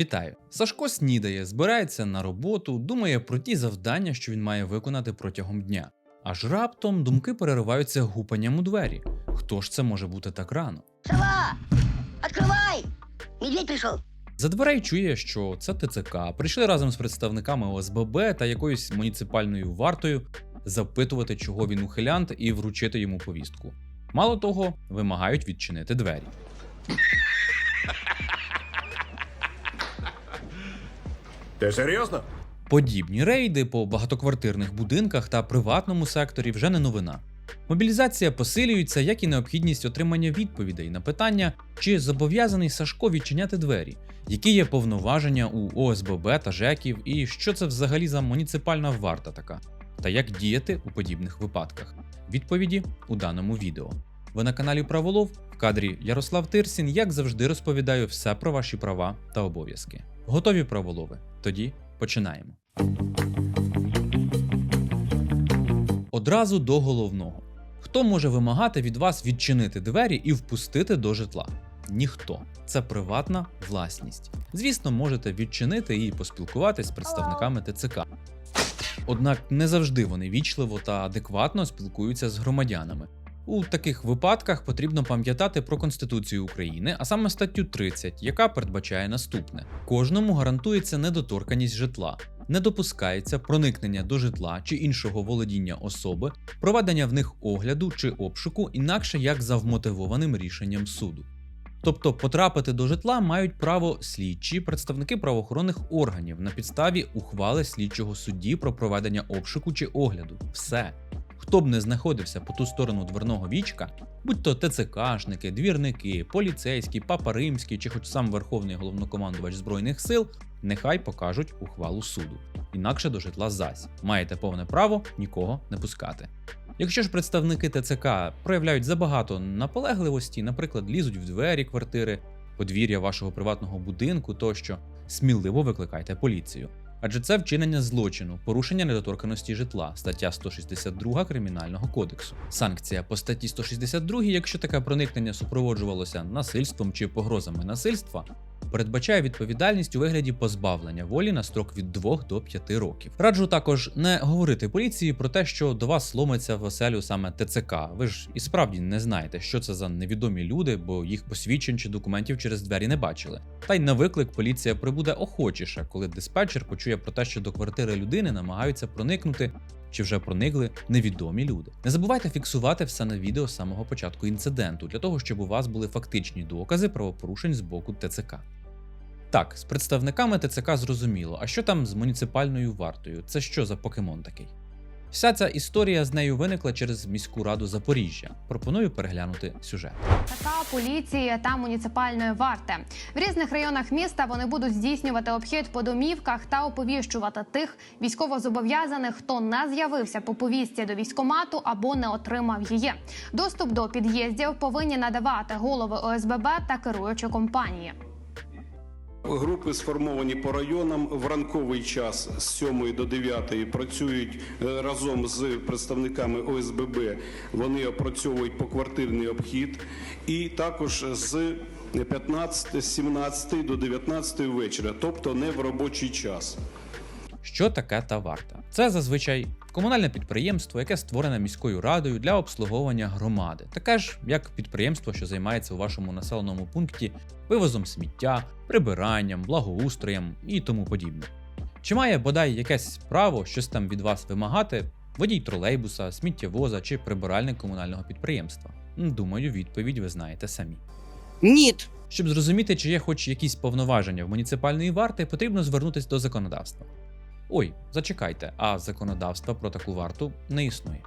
Вітаю! Сашко снідає, збирається на роботу, думає про ті завдання, що він має виконати протягом дня. Аж раптом думки перериваються гупанням у двері. Хто ж це може бути так рано? Сова! Открывай! Медведь пришел. За дверей чує, що це ТЦК. Прийшли разом з представниками ОСББ та якоюсь муніципальною вартою запитувати, чого він ухилянт, і вручити йому повістку. Мало того, вимагають відчинити двері. Ти серйозно? Подібні рейди по багатоквартирних будинках та приватному секторі вже не новина. Мобілізація посилюється, як і необхідність отримання відповідей на питання, чи зобов'язаний Сашко відчиняти двері, які є повноваження у ОСББ та ЖЕКів, і що це взагалі за муніципальна варта така, та як діяти у подібних випадках. Відповіді у даному відео. Ви на каналі Праволов в кадрі Ярослав Тирсін, як завжди, розповідаю все про ваші права та обов'язки. Готові праволови? Тоді починаємо. Одразу до головного. Хто може вимагати від вас відчинити двері і впустити до житла? Ніхто. Це приватна власність. Звісно, можете відчинити і поспілкуватись з представниками ТЦК. Однак не завжди вони вічливо та адекватно спілкуються з громадянами. У таких випадках потрібно пам'ятати про Конституцію України, а саме статтю 30, яка передбачає наступне: кожному гарантується недоторканість житла, не допускається проникнення до житла чи іншого володіння особи, проведення в них огляду чи обшуку, інакше як за вмотивованим рішенням суду. Тобто потрапити до житла мають право слідчі представники правоохоронних органів на підставі ухвали слідчого судді про проведення обшуку чи огляду. Все. Хто б не знаходився по ту сторону дверного вічка, будь то ТЦКшники, двірники, поліцейські, папа римський чи хоч сам верховний головнокомандувач збройних сил, нехай покажуть ухвалу суду. Інакше до житла зась. Маєте повне право нікого не пускати. Якщо ж представники ТЦК проявляють забагато наполегливості, наприклад, лізуть в двері квартири, подвір'я вашого приватного будинку тощо, сміливо викликайте поліцію. Адже це вчинення злочину, порушення недоторканості житла, стаття 162 Кримінального кодексу. Санкція по статті 162, якщо таке проникнення супроводжувалося насильством чи погрозами насильства, передбачає відповідальність у вигляді позбавлення волі на строк від 2 до 5 років. Раджу також не говорити поліції про те, що до вас ломиться в оселю саме ТЦК. Ви ж і справді не знаєте, що це за невідомі люди, бо їх посвідчень чи документів через двері не бачили. Та й на виклик поліція прибуде охочіше, коли диспетчер почує про те, що до квартири людини намагаються проникнути. Чи вже проникли невідомі люди. Не забувайте фіксувати все на відео з самого початку інциденту, для того, щоб у вас були фактичні докази правопорушень з боку ТЦК. Так, з представниками ТЦК зрозуміло, а що там з муніципальною вартою? Це що за покемон такий? Вся ця історія з нею виникла через міську раду Запоріжжя. Пропоную переглянути сюжет. ТК, поліції та муніципальної варти в різних районах міста вони будуть здійснювати обхід по домівках та оповіщувати тих військовозобов'язаних, хто не з'явився по повістці до військомату або не отримав її. Доступ до під'їздів повинні надавати голови ОСББ та керуючі компанії. Групи сформовані по районам в ранковий час з 7 до 9 працюють е, разом з представниками ОСББ. Вони опрацьовують поквартирний обхід, і також з 15, з 17 до 19 вечора, тобто не в робочий час. Що таке та варта? Це зазвичай комунальне підприємство, яке створене міською радою для обслуговування громади, таке ж як підприємство, що займається у вашому населеному пункті вивозом сміття, прибиранням, благоустроєм і тому подібне. Чи має бодай якесь право щось там від вас вимагати водій тролейбуса, сміттєвоза чи прибиральник комунального підприємства? Думаю, відповідь ви знаєте самі. Нет. Щоб зрозуміти, чи є хоч якісь повноваження в муніципальної варти, потрібно звернутися до законодавства. Ой, зачекайте, а законодавства про таку варту не існує.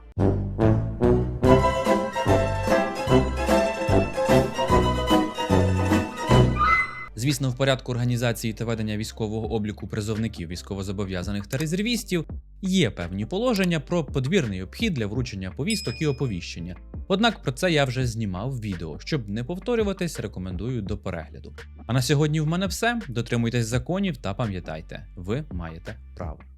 Звісно, в порядку організації та ведення військового обліку призовників військовозобов'язаних та резервістів є певні положення про подвірний обхід для вручення повісток і оповіщення. Однак про це я вже знімав відео. Щоб не повторюватись, рекомендую до перегляду. А на сьогодні в мене все. Дотримуйтесь законів та пам'ятайте, ви маєте право.